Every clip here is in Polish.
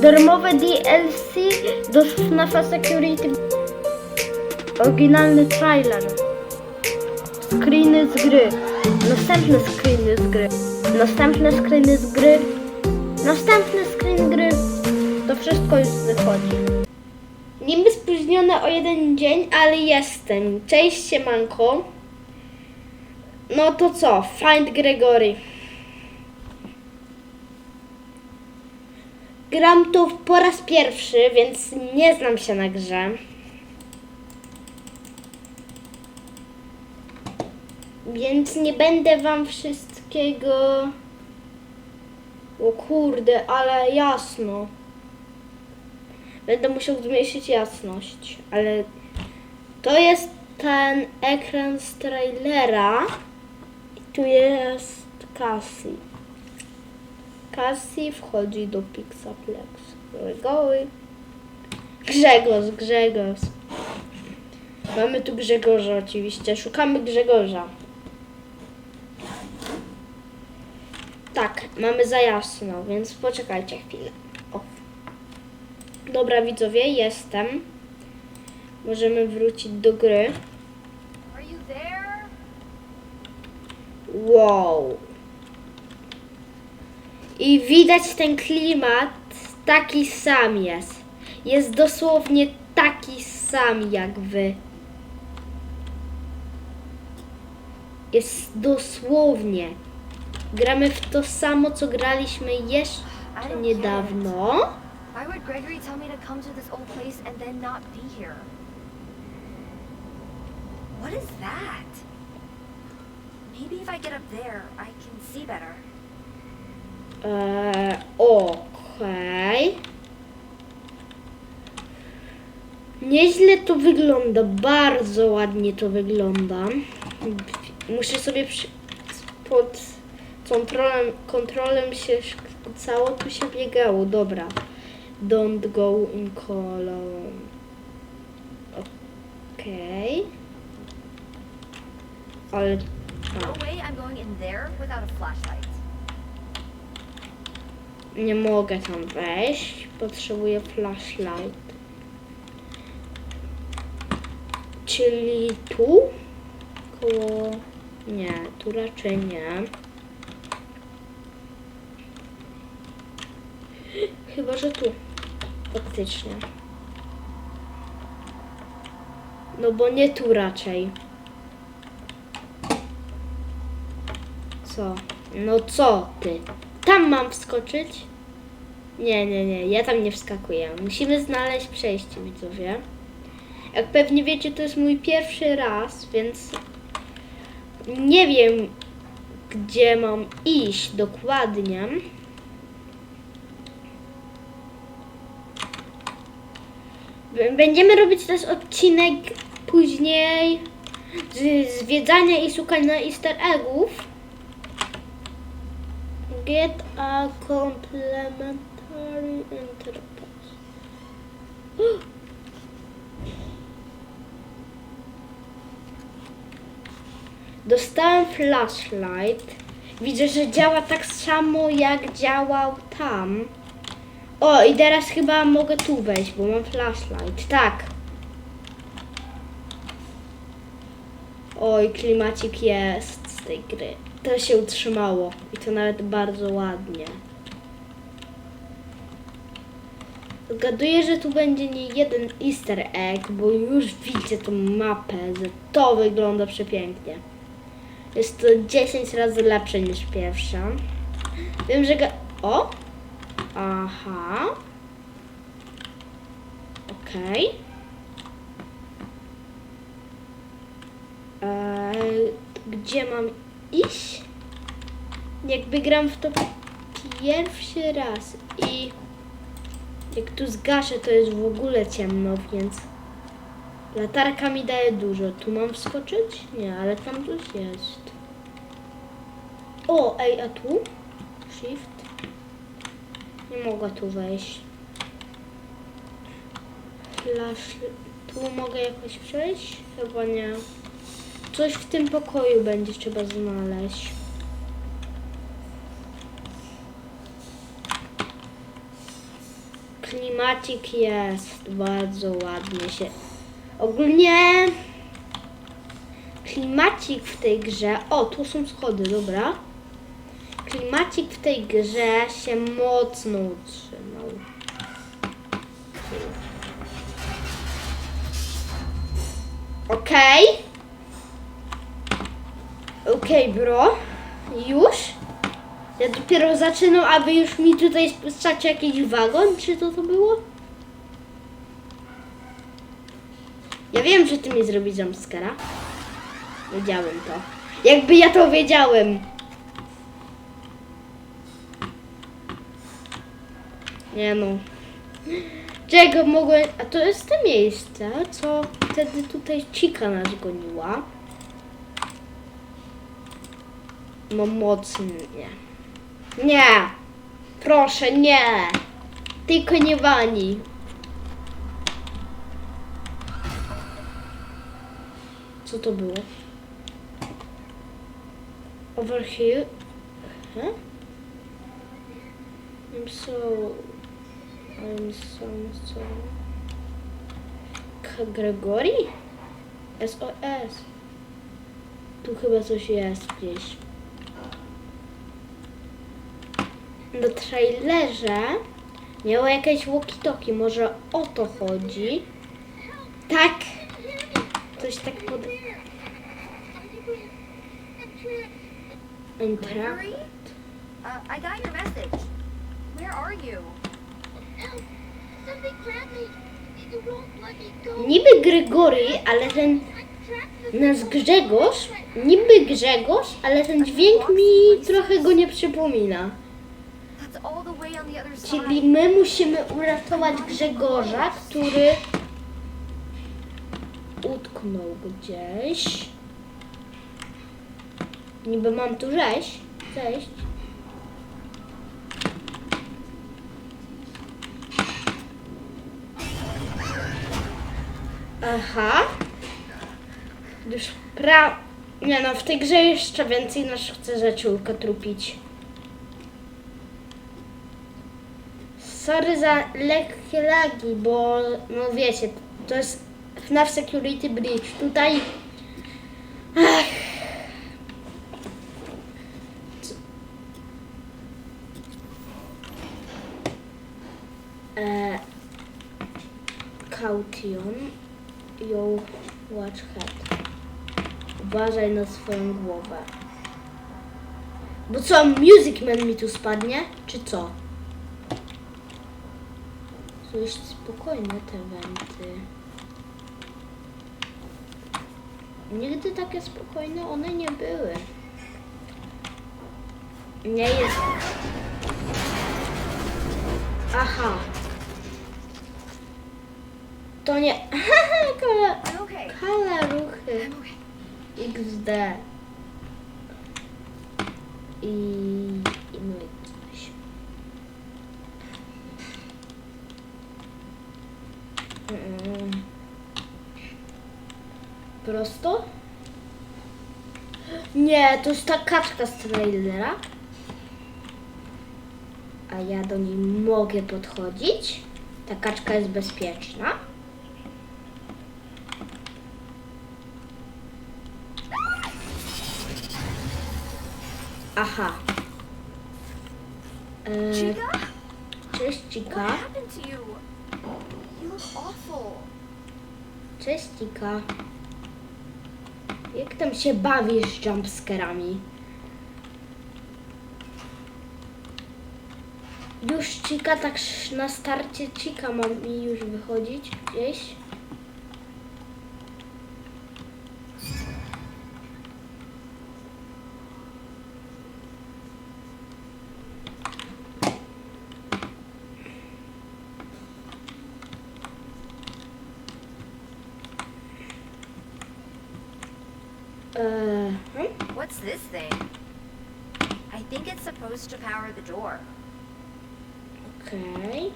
Darmowe DLC do FNAFa Security. Oryginalny trailer. Screeny z gry. Następne screeny z gry. Następne screeny z gry. Następny screen gry. To wszystko już wychodzi. Niby spóźnione o jeden dzień, ale jestem. Cześć siemanko. No to co? Find Gregory. Gram tu po raz pierwszy, więc nie znam się na grze. Więc nie będę wam wszystkiego. O kurde, ale jasno. Będę musiał zmniejszyć jasność, ale to jest ten ekran z trailera. I tu jest Cassie. Cassie wchodzi do Pixaplex. Goły. Grzegorz, Grzegorz. Mamy tu Grzegorza oczywiście. Szukamy Grzegorza. Tak, mamy za jasno, więc poczekajcie chwilę. O. Dobra widzowie, jestem. Możemy wrócić do gry. Wow. I widać ten klimat taki sam jest. Jest dosłownie taki sam jak wy. Jest dosłownie. Gramy w to samo, co graliśmy jeszcze niedawno. Why would Gregory tell me to come to this old place and then not be here? What is that? Maybe if I get up there, I can see better. Eee, Okej. Nieźle to wygląda, bardzo ładnie to wygląda. Muszę sobie przy, pod kontrolą, kontrolem się cało tu się biegało, dobra. Don't go in column. Okej. Ale... No way I'm going in there without a flashlight. Nie mogę tam wejść. Potrzebuję flashlight. Czyli tu? Koło... Nie, tu raczej nie. Chyba, że tu. Faktycznie. No bo nie tu raczej. Co? No co ty? Tam mam wskoczyć? Nie, nie, nie, ja tam nie wskakuję. Musimy znaleźć przejście, widzowie. Jak pewnie wiecie, to jest mój pierwszy raz, więc nie wiem, gdzie mam iść dokładnie. Będziemy robić też odcinek później zwiedzania i szukania easter eggów. Get a complementary interface. Dostałem flashlight. Widzę, że działa tak samo jak działał tam. O, i teraz chyba mogę tu wejść, bo mam flashlight. Tak. Oj, klimacik jest z tej gry. To się utrzymało i to nawet bardzo ładnie. Zgaduję, że tu będzie nie jeden easter egg, bo już widzę tą mapę, że to wygląda przepięknie. Jest to 10 razy lepsze niż pierwsza. Wiem, że. O! Aha. Okej. Eee, gdzie mam iść? Jakby gram w to pierwszy raz i jak tu zgaszę, to jest w ogóle ciemno, więc latarka mi daje dużo. Tu mam wskoczyć? Nie, ale tam coś jest. O, ej, a tu? Shift. Nie mogę tu wejść. Flash. Tu mogę jakoś przejść? Chyba nie. Coś w tym pokoju będzie trzeba znaleźć. Klimacik jest bardzo ładnie się. Ogólnie klimacik w tej grze. O, tu są schody, dobra. Klimacik w tej grze się mocno utrzymał. Okej. Okej, bro. Już? Ja dopiero zaczynam, a wy już mi tutaj spuszczacie jakiś wagon? Czy to to było? Ja wiem, że ty mi zrobisz jumpscara. Wiedziałem to. Jakby ja to wiedziałem. Nie no. Czego mogłem... A to jest to miejsce, co wtedy tutaj Cika nas goniła. No mocnie. Nie. Proszę, nie. Tylko nie wani. Co to było? Over here? Huh? I'm so... I'm so... so... Gregory? SOS. Tu chyba coś jest gdzieś. Na trailerze miało jakieś walkie-talkie. Może o to chodzi? Tak. Coś tak pod... Intra... Gregory? Uh, I got your message. Where are you? Help! Something grabbed me. It won't let me go. Niby Gregory, ale ten... Nasz Grzegorz, niby Grzegorz, ale ten dźwięk mi trochę go nie przypomina. That's all the way on the other Czyli my musimy uratować Grzegorza, który utknął gdzieś. Niby mam tu zejść. Zejść. Aha. Już pra... Nie no, w tej grze jeszcze więcej nas chce rzeczulka trupić. Sorry za lekkie lagi, bo no wiecie, to jest FNAF Security Bridge. Tutaj... Ach. E... Caution. Yo, watch head. Uważaj na swoją głowę. Bo co, Music Man mi tu spadnie? Czy co? Już spokojne te wenty. Nigdy takie spokojne one nie były. Nie jest. Aha. To nie. Okay. kale ruchy. XD. I, i no i coś. Mm. Prosto? Nie, to jest ta kaczka z trailera. A ja do niej mogę podchodzić. Ta kaczka jest bezpieczna. Aha. E, cześć Cika. happened to you? You look awful. Cześć Cika. Jak tam się bawisz z jumpscarami? Już Cika, tak na starcie Cika ma mi już wychodzić gdzieś. Eee, hmm? What's this thing? I think it's supposed to power the door. Okej.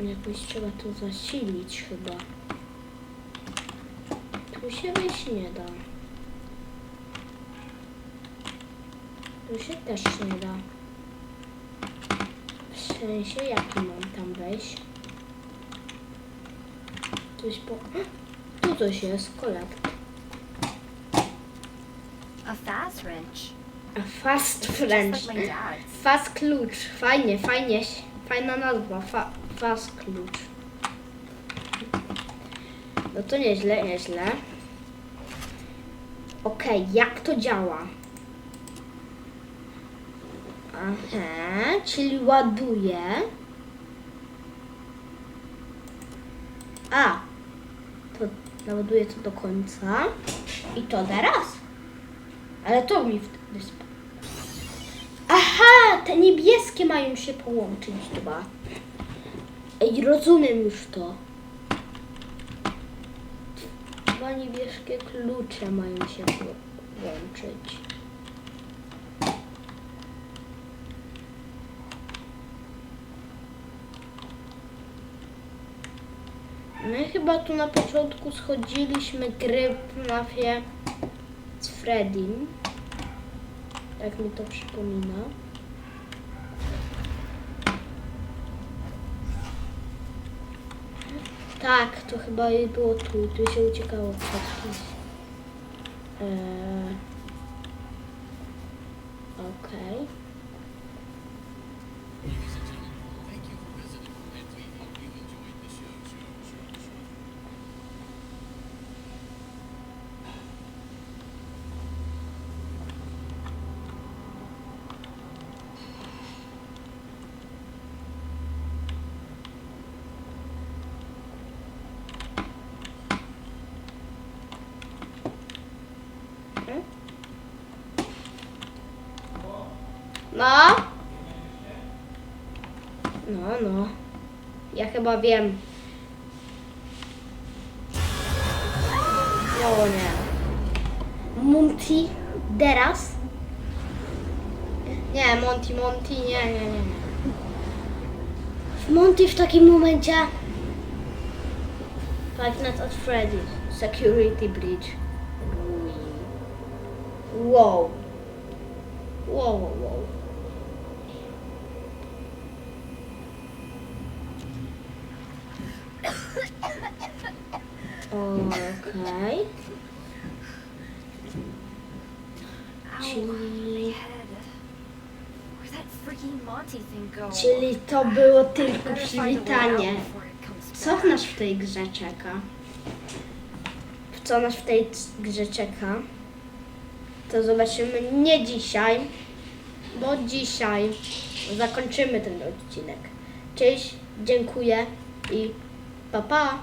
Jakoś trzeba to zasilić chyba. Tu się wejść nie da. Tu się też nie da. W sensie, jaki mam tam wejść? Coś po... Tu coś jest. A fast wrench. A fast Just French. like my dad's. Fast klucz. Fajnie, fajnie. Fajna nazwa. Fa fast klucz. No to nieźle, nieźle. Okej, jak to działa? Aha, czyli ładuję. A, naładuję to do końca. I to teraz. Ale to mi wtedy sp- Aha, te niebieskie mają się połączyć dwa. Ej, rozumiem już to. Dwa niebieskie klucze mają się połączyć. My chyba tu na początku schodziliśmy gry w mafię z Freddym. Tak mi to przypomina. Tak, to chyba było tu. Tu się uciekało przed kimś. Eee... Okej. No? No, no. Ja chyba wiem. No nie. Monty, teraz? Nie, Monty, Monty, nie, nie, nie. Monty w takim momencie... Five Nights at Freddy's. Security Breach. Wow. Wow, wow, wow. Okej. Ow, Czyli- my head. Where'd that freaking Monty go? Czyli to było tylko przywitanie. Co back. nas w tej grze czeka? Co nas w tej grze czeka? To zobaczymy nie dzisiaj, bo dzisiaj zakończymy ten odcinek. Cześć, dziękuję i pa pa!